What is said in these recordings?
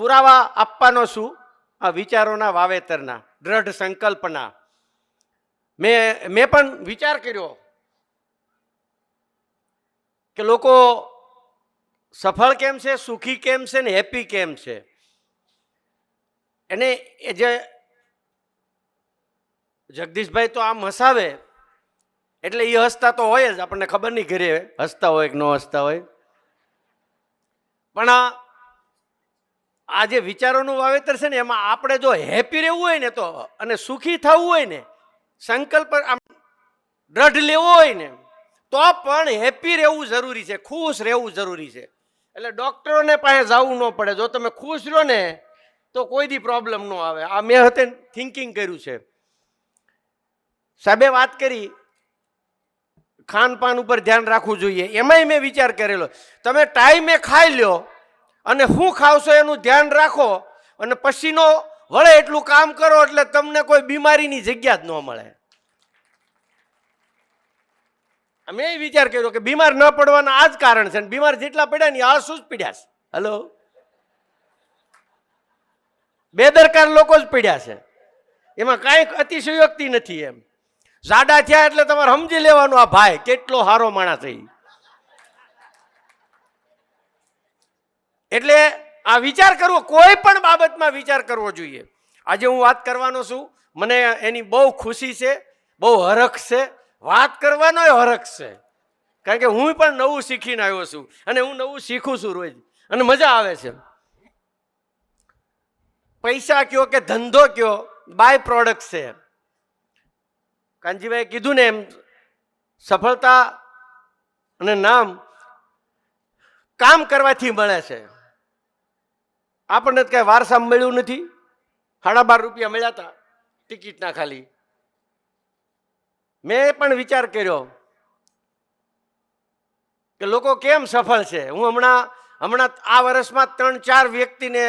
પુરાવા આપવાનો છું આ વિચારોના વાવેતરના, દ્રઢ સંકલ્પના. મેં મેં પણ વિચાર કર્યો કે લોકો સફળ કેમ છે, સુખી કેમ છે ને હેપી કેમ છે? એને એ જે જગદીશભાઈ તો આમ હસાવે, એટલે એ હસતા તો હોય જ, આપણને ખબર નહીં ઘરે હસતા હોય કે ન હસતા હોય. પણ આ આ જે વિચારોનું વાવેતર છે ને, એમાં આપણે જો હેપી રહેવું હોય ને તો અને સુખી થવું હોય ને, સંકલ્પ આમ દ્રઢ લેવો હોય ને, તો પણ હેપી રહેવું જરૂરી છે, ખુશ રહેવું જરૂરી છે. એટલે ડૉક્ટરોને પાસે જવું ન પડે. જો તમે ખુશ રહો ને, તો કોઈ દી પ્રોબ્લેમ ન આવે. આ મેં હતે થિંકિંગ કર્યું છે. સાહેબે વાત કરી, ખાનપાન ઉપર ધ્યાન રાખવું જોઈએ. એમાંય મેં વિચાર કરેલો. તમે ટાઈમે ખાઈ લ્યો અને શું ખાવશો એનું ધ્યાન રાખો અને પછીનો વળે એટલું કામ કરો એટલે તમને કોઈ બીમારીની જગ્યા જ ન મળે. મેં એ વિચાર કર્યો કે બીમાર ન પડવાના આ જ કારણ છે બીમાર જેટલા પડ્યા ને આ શું જ પીડ્યા છે. હલો? બેદરકાર લોકો જ પીડ્યા છે. એમાં કાંઈક અતિશયોક્તિ નથી એમ. જાડા થયા એટલે તમારે સમજી લેવાનું આ ભાઈ, કેટલો સારો માણસ છે એટલે આ વિચાર કરવો, કોઈ પણ બાબતમાં વિચાર કરવો જોઈએ. આજે હું વાત કરવાનો છું, મને એની બહુ ખુશી છે, બહુ હરખ છે. વાત કરવાનો હરખ છે. કારણ કે હું પણ નવું શીખીને આવ્યો છું અને હું નવું શીખું છું રોજ. અને મજા આવે છે. પૈસા કયો કે ધંધો કયો, બાય પ્રોડક્ટ છે. કાનજીભાઈ કીધું ને એમ, સફળતા અને નામ કામ કરવાથી મળે છે. આપણને કઈ વારસા મળ્યું નથી. સાડા બાર રૂપિયા મળ્યા હતા ટિકિટના ખાલી. મેં પણ વિચાર કર્યો કે લોકો કેમ સફળ છે? હું હમણાં હમણાં આ વર્ષમાં ત્રણ, ચાર વ્યક્તિને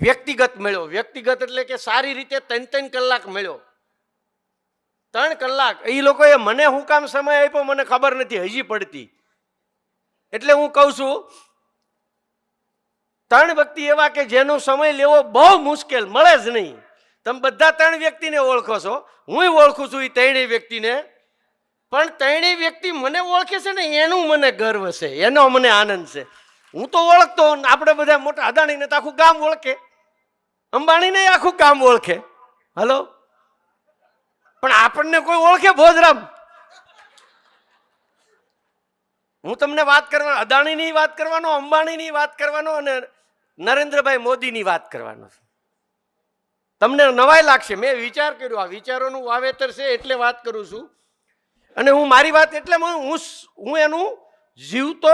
વ્યક્તિગત મળ્યો. વ્યક્તિગત એટલે કે સારી રીતે ત્રણ ત્રણ કલાક મળ્યો. ત્રણ કલાક. એ લોકોએ મને હું કામ સમય આપ્યો, મને ખબર નથી, હજી પડતી. એટલે હું કહું છું ત્રણ વ્યક્તિ એવા કે જેનો સમય લેવો બહુ મુશ્કેલ, મળે જ નહીં. તમે બધા ત્રણ વ્યક્તિને ઓળખો છો. હું ઓળખું છું એ ત્રણેય વ્યક્તિને. પણ ત્રણેય વ્યક્તિ મને ઓળખે છે ને એનું મને ગર્વ છે, એનો મને આનંદ છે. હું તો ઓળખતો આપણે બધા મોટા અદાણીને તો આખું ગામ ઓળખે. અંબાણીને આખું ગામ ઓળખે. હલો? પણ આપણને કોઈ ઓળખે ભોજરામ? હું તમને વાત કરવાનો, અદાણીની વાત કરવાનો, અંબાણીની વાત કરવાનો અને નરેન્દ્રભાઈ મોદીની વાત કરવાનો છું. તમને નવાઈ લાગશે. મેં વિચાર કર્યો, આ વિચારોનું વાવેતર છે એટલે વાત કરું છું. અને હું મારી વાત એટલે હું હું એનું જીવતો,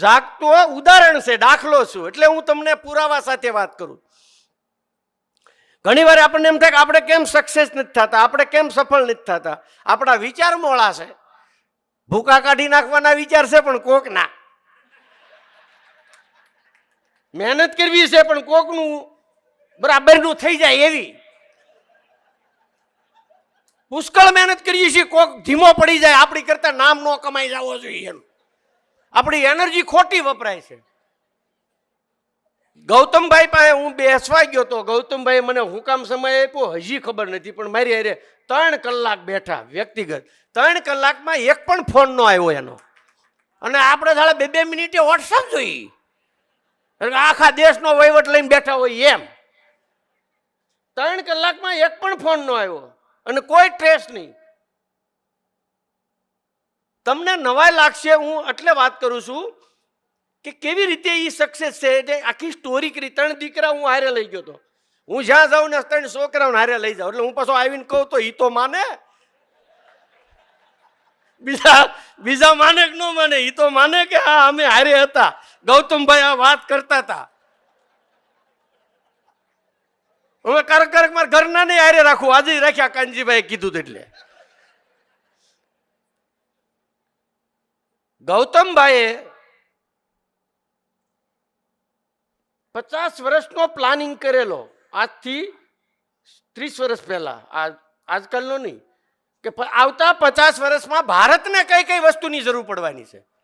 જાગતો ઉદાહરણ છે, દાખલો છું. એટલે હું તમને પુરાવા સાથે વાત કરું. ઘણી વાર આપણને એમ થાય કે આપણે કેમ સક્સેસ નથી થતા, આપણે કેમ સફળ નથી થતા? આપણા વિચાર મોળા છે. ભૂકા કાઢી નાખવાના વિચાર છે પણ કોક ના મહેનત કરવી છે, પણ કોકનું બરાબરનું થઈ જાય એવી. પુષ્કળ મહેનત કરીએ છીએ, કોક ધીમો પડી જાય, આપણી કરતા નામ ન કમાઈ જવો જોઈએ એમ. આપણી એનર્જી ખોટી વપરાય છે. ગૌતમભાઈ પાસે હું બેસવા ગયો તો ગૌતમભાઈ મને હું કામ સમય આપ્યો, હજી ખબર નથી, પણ મારી અરે ત્રણ કલાક બેઠા, વ્યક્તિગત. ત્રણ કલાકમાં એક પણ ફોન નો આવ્યો એનો. અને આપણે સાડા બે બે મિનિટે વોટ્સઅપ જોઈએ આખા દેશનો વહીવટ લઈને બેઠા હોય એમ. ત્રણ કલાકમાં એક પણ ફોન નો આવ્યો અને કોઈ ટ્રેસ નહીં. તમને નવાઈ લાગશે હું એટલે વાત કરું છું કે કેવી રીતે એ સક્સેસ છે? એટલે આખી સ્ટોરી કરી. ત્રણ દીકરા હું હારે લઈ ગયો હતો હું જ્યાં જાઉં ને ત્રણ છોકરાઓને હારે લઈ જાઉં. એટલે હું પાછો આવીને કહું તો એ તો માને. બીજા બીજા માને કે ન માને? એ તો માને કે હા, અમે હારે હતા. ગૌતમભાઈ આ વાત કરતા હતા. હવે કરક કરક મારા ઘરના નહીં આરે રાખું. આજે રાખ્યા કાનજીભાઈ કીધું એટલે. ગૌતમભાઈએ પચાસ વર્ષનો પ્લાનિંગ કરેલો. આજથી ત્રીસ વર્ષ પહેલા. આજ આજકાલનો નહીં. કે આવતા પચાસ વર્ષમાં ભારતને કઈ કઈ વસ્તુની જરૂર પડવાની છે?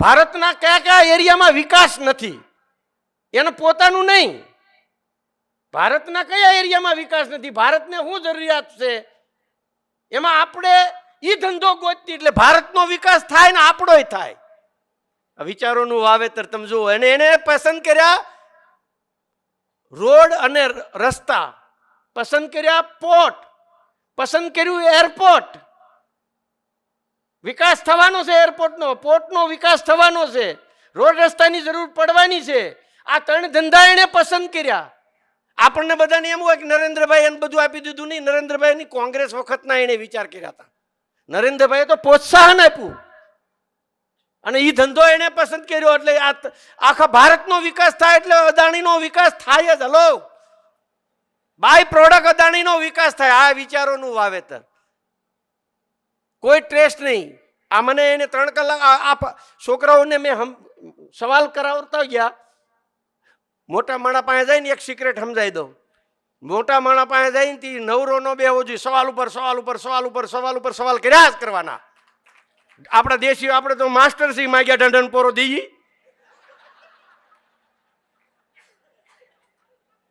ભારતના કયા કયા એરિયામાં વિકાસ નથી? એનું પોતાનું નહીં. ભારતના કયા એરિયામાં વિકાસ નથી? ભારતને શું જરૂરિયાત છે? એમાં આપણે એ ધંધો ગોતતી એટલે ભારતનો વિકાસ થાય ને આપણોય થાય. આ વિચારોનું વાવેતર તમે જુઓ અને એને પસંદ કર્યા રોડ અને રસ્તા, પસંદ કર્યા પોર્ટ, પસંદ કર્યું એરપોર્ટ. વિકાસ થવાનો છે એરપોર્ટનો, પોર્ટનો વિકાસ થવાનો છે. રોડ રસ્તાની જરૂર પડવાની છે. આ ત્રણ ધંધા એણે પસંદ કર્યા. આપણને બધાને એમ હોય કે નરેન્દ્રભાઈ એને બધું આપી દીધું નહીં, નરેન્દ્રભાઈની કોંગ્રેસ વખતના એણે વિચાર કર્યા હતા. નરેન્દ્રભાઈએ તો પ્રોત્સાહન આપ્યું. અને એ ધંધો એણે પસંદ કર્યો એટલે આ આખા ભારતનો વિકાસ થાય એટલે અદાણીનો વિકાસ થાય જ. હલો? બાય પ્રોડક્ટ અદાણીનો વિકાસ થાય. આ વિચારોનું વાવેતર. કોઈ ટ્રેસ્ટ નહીં. આ મને એને ત્રણ કલાક, આ આ છોકરાઓને મેં હમ સવાલ કરાવતા ગયા. મોટા માણા પાસે જઈને એક સિક્રેટ સમજાવી દઉં. મોટા માણા પાસે જઈને તે નવરો નો બેહવો જોઈએ. સવાલ ઉપર સવાલ ઉપર સવાલ ઉપર સવાલ ઉપર સવાલ કર્યા જ કરવાના. આપણા દેશી, આપણે તો માસ્ટર સિંહ માગ્યા ઢંઢન પોરો દઈએ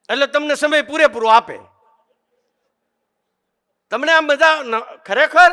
એટલે તમને સમય પૂરેપૂરો આપે. તમને આમ બધા ખરેખર